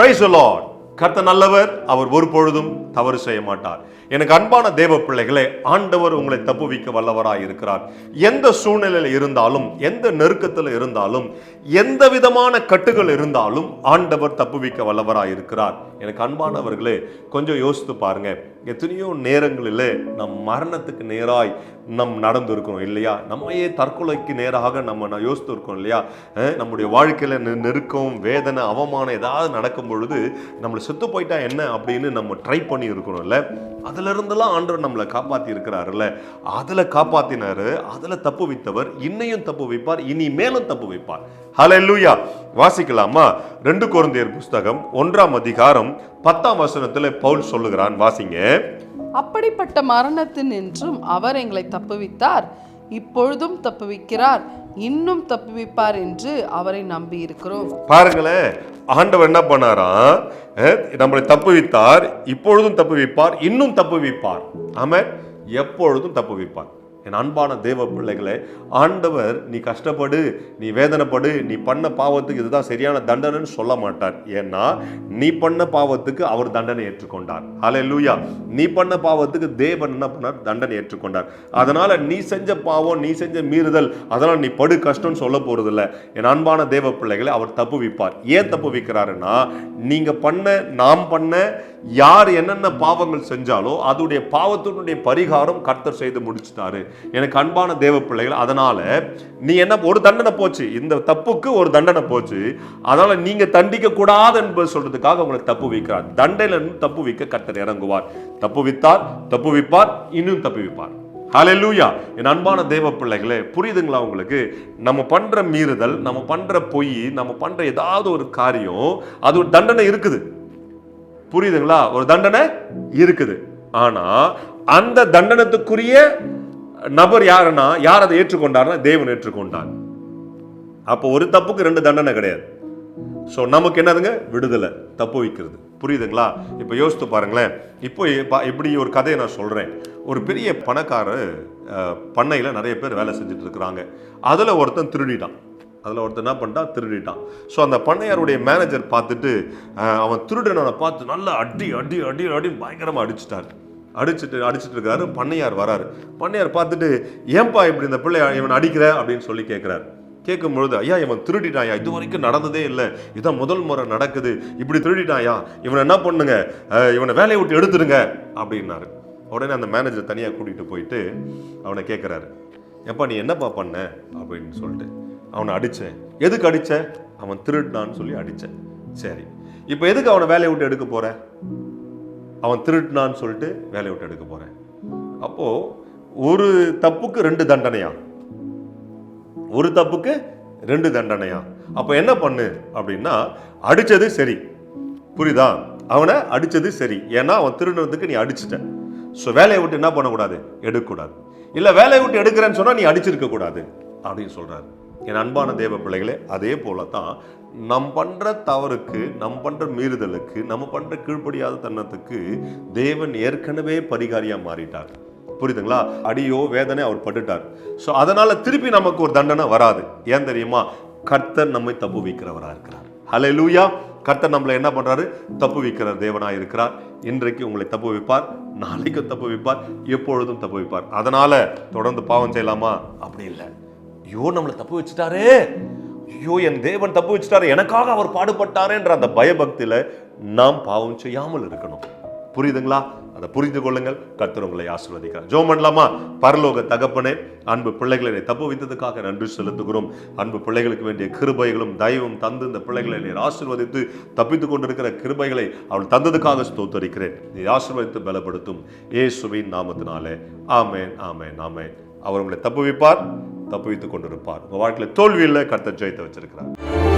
Price Lord நல்லவர். அவர் ஒரு பொழுதும் தவறு செய்ய மாட்டார். எனக்கு அன்பான தேவ பிள்ளைகளே ஆண்டவர் உங்களை தப்புவிக்க வல்லவராக இருக்கிறார். எந்த சூழ்நிலையில் இருந்தாலும் எந்த நெருக்கத்தில் இருந்தாலும் எந்த விதமான கட்டுகள் இருந்தாலும் ஆண்டவர் தப்புவிக்க வல்லவராக இருக்கிறார். எனக்கு அன்பானவர்களே கொஞ்சம் யோசித்து பாருங்க. எத்தனையோ நேரங்களில் நம் மரணத்துக்கு நேராய் நம் நடந்திருக்கிறோம் இல்லையா? நம்மையே தற்கொலைக்கு நேராக நம்ம நான் யோசித்து இருக்கோம் இல்லையா நம்முடைய வாழ்க்கையில் நெருக்கம் வேதனை அவமானம் ஏதாவது நடக்கும் பொழுது நம்மளை செத்து போயிட்டா என்ன அப்படின்னு நம்ம ட்ரை பண்ணி இருக்கிறோம்ல அதுல ஆண்டவர் நம்மளை காப்பாற்றி இருக்கிறாருல்ல அதில் காப்பாற்றினாரு அதில் தப்பு வைத்தவர் இன்னையும் தப்பு வைப்பார் இனி மேலும் தப்பு வைப்பார் ஹலோ லூயா வாசிக்கலாமா? ரெண்டு குழந்தையர் புஸ்தகம் ஒன்றாம் அதிகாரம் பத்தாம் வசனத்துல பவுல் சொல்லுகிறான் வாசிங்க. அப்படிப்பட்ட மரணத்தினின்றும் அவர் எங்களை தப்புவித்தார். இப்பொழுதும் தப்புவிக்கிறார். இன்னும் தப்புவிப்பார் என்று அவரை நம்பி இருக்கிறோம் பாருங்களேன் ஆண்டவர் என்ன பண்ணாராம்? நம்மளை தப்புவித்தார் இப்பொழுதும் தப்புவிப்பார் இன்னும் தப்புவிப்பார். ஆமென். எப்பொழுதும் தப்புவிப்பார். என் அன்பான தேவ பிள்ளைகளே ஆண்டவர் நீ கஷ்டப்படு நீ வேதனைப்படு நீ பண்ண பாவத்துக்கு இதுதான் சரியான தண்டனைன்னு சொல்ல மாட்டார். ஏன்னா நீ பண்ண பாவத்துக்கு அவர் தண்டனை ஏற்றுக்கொண்டார். ஹalleluya நீ பண்ண பாவத்துக்கு தேவன் என்ன பண்ணார்? தண்டனை ஏற்றுக்கொண்டார். அதனால நீ செஞ்ச பாவம் நீ செஞ்ச மீறுதல் அதனால் நீ படு கஷ்டம்னு சொல்ல போறது என் அன்பான தேவ பிள்ளைகளை அவர் தப்பு விப்பார் ஏன் தப்பு வைக்கிறாருன்னா நீங்க பண்ண நாம் பண்ண யார் என்னென்ன பாவங்கள் செஞ்சாலோ அதோடைய பாவத்தினுடைய பரிகாரம் கர்த்தர் செய்து முடிச்சிட்டாரு. எனக்கு அன்பான தேவ பிள்ளைகள் அதனால நீ என்ன ஒரு தண்டனை போச்சு. இந்த தப்புக்கு ஒரு தண்டனை போச்சு. அதனால நீங்க தண்டிக்க கூடாது என்பது சொல்றதுக்காக உங்களை தப்பு வைக்கிறார். தண்டையில இருந்து தப்பு வைக்க கர்த்தர் இறங்குவார். தப்பு வித்தார் தப்பு விப்பார் இன்னும் தப்பு விப்பார். ஹலெல்லூயா என் அன்பான தேவ பிள்ளைகளே புரியுதுங்களா உங்களுக்கு? நம்ம பண்ற மீறுதல் நம்ம பண்ற பொய் நம்ம பண்ற ஏதாவது ஒரு காரியம் அது ஒரு தண்டனை இருக்குது. புரியுதுங்களா? ஒரு தண்டனை இருக்குது. ஆனா அந்த தண்டனத்துக்குரிய நபர் யாருன்னா யார் அதை ஏற்றுக்கொண்டார்னா தேவன் ஏற்றுக்கொண்டார். அப்போ ஒரு தப்புக்கு ரெண்டு தண்டனை கிடையாது. ஸோ நமக்கு என்னதுங்க? விடுதலை. தப்பு வைக்கிறது. புரியுதுங்களா? இப்போ யோசித்து பாருங்களேன். இப்போ இப்படி ஒரு கதையை நான் சொல்கிறேன் ஒரு பெரிய பணக்காரர் பண்ணையில் நிறைய பேர் வேலை செஞ்சுட்டு இருக்கிறாங்க. அதில் ஒருத்தன் திருடிட்டான். அதில் ஒருத்தர் என்ன பண்ணிட்டான்? திருடிட்டான். ஸோ அந்த பண்ணையாருடைய மேனேஜர் பார்த்துட்டு அவன் திருடனவனை பார்த்து நல்லா அடி அடி அடி அடி பயங்கரமாக அடிச்சிட்டார். அடிச்சுட்டு அடிச்சிட்டு இருக்காரு. பண்ணையார் வராரு. பண்ணையார் பார்த்துட்டு ஏன்பா இப்படி இந்த பிள்ளை இவன் அடிக்கிற? அப்படின்னு சொல்லி கேட்குறாரு கேட்கும் பொழுது ஐயா இவன் திருடிட்டாயா இது வரைக்கும் நடந்ததே இல்லை. இதான் முதல் முறை நடக்குது. இப்படி திருடிட்டாயா இவனை என்ன பண்ணுங்க? இவனை வேலையை விட்டு எடுத்துருங்க அப்படின்னாரு. உடனே அந்த மேனேஜர் தனியாக கூட்டிகிட்டு போயிட்டு அவனை கேட்குறாரு எப்பா நீ என்னப்பா பண்ண? அப்படின்னு சொல்லிட்டு. அவனை அடித்தேன் எதுக்கு அடித்த அவன் திருடினான்னு சொல்லி அடித்தேன் சரி. இப்போ எதுக்கு அவனை வேலையை விட்டு எடுக்க போற? அவன் திருடினான்னு சொல்லிட்டு வேலையை விட்டு எடுக்க போறேன். அப்போ ஒரு தப்புக்கு ரெண்டு தண்டனையா? ஒரு தப்புக்கு ரெண்டு தண்டனையா? அப்போ என்ன பண்ணு அப்படின்னா அடித்தது சரி. புரியுதா? அவனை அடித்தது சரி. ஏன்னா அவன் திருடுறதுக்கு நீ அடிச்சிட்ட. ஸோ வேலையை விட்டு என்ன பண்ணக்கூடாது? எடுக்கக்கூடாது. இல்லை வேலையை விட்டு எடுக்கிறேன்னு சொன்னால் நீ அடிச்சிருக்க கூடாது அப்படின்னு சொல்கிறாரு என் அன்பான தேவ பிள்ளைகளே அதே போல தான் நம் பண்ணுற தவறுக்கு நம் பண்ணுற மீறுதலுக்கு நம்ம பண்ணுற கீழ்ப்படியாத தன்னத்துக்கு தேவன் ஏற்கனவே பரிகாரியாக மாறிட்டார். புரியுதுங்களா? அடியோ வேதனை அவர் பட்டுட்டார். ஸோ அதனால் திருப்பி நமக்கு ஒரு தண்டனை வராது. ஏன் தெரியுமா? கர்த்தர் நம்மை தப்பு வைக்கிறவராக இருக்கிறார். ஹalleluya கர்த்தர் நம்மளை என்ன பண்ணுறாரு தப்பு வைக்கிற தேவனா இருக்கிறார். இன்றைக்கு உங்களை தப்பு வைப்பார். நாளைக்கும் தப்பு வைப்பார். எப்பொழுதும் தப்பு வைப்பார். அதனால் தொடர்ந்து பாவம் செய்யலாமா? அப்படி இல்லை. ஐயோ நம்மளை தப்பு வச்சுட்டாரே. ஐயோ என் தேவன் தப்பு வச்சுட்டாரு எனக்காக அவர் பாடுபட்டாரேன்ற அந்த பயபக்தியில் நாம் பாவம் செய்யாமல் இருக்கணும். புரியுதுங்களா? அதை புரிந்து கொள்ளுங்கள். கர்த்தர் உங்களை ஆசீர்வதிக்கிறார். ஜோம் பண்ணலாமா? பரலோக தகப்பனே அன்பு பிள்ளைகளை நீ தப்பு வைத்ததுக்காக நன்றி செலுத்துகிறோம். அன்பு பிள்ளைகளுக்கு வேண்டிய கிருபைகளும் தயவும் தந்து இந்த பிள்ளைகளை நீ ஆசிர்வதித்து தப்பித்துக் கொண்டிருக்கிற கிருபைகளை அவள் தந்ததுக்காக ஸ்தோத்தரிக்கிறேன். நீ ஆசிர்வதித்து பலப்படுத்தும். ஏசுவின் நாமத்தினாலே. ஆமேன் ஆமேன் ஆமேன். அவர் உங்களை தப்பு வைப்பார். தப்புவித்துக் கொண்டிருப்பார். உங்க வாழ்க்கையில் தோல்வியில் கர்த்தர் ஜெயித்து வச்சிருக்கிறார்.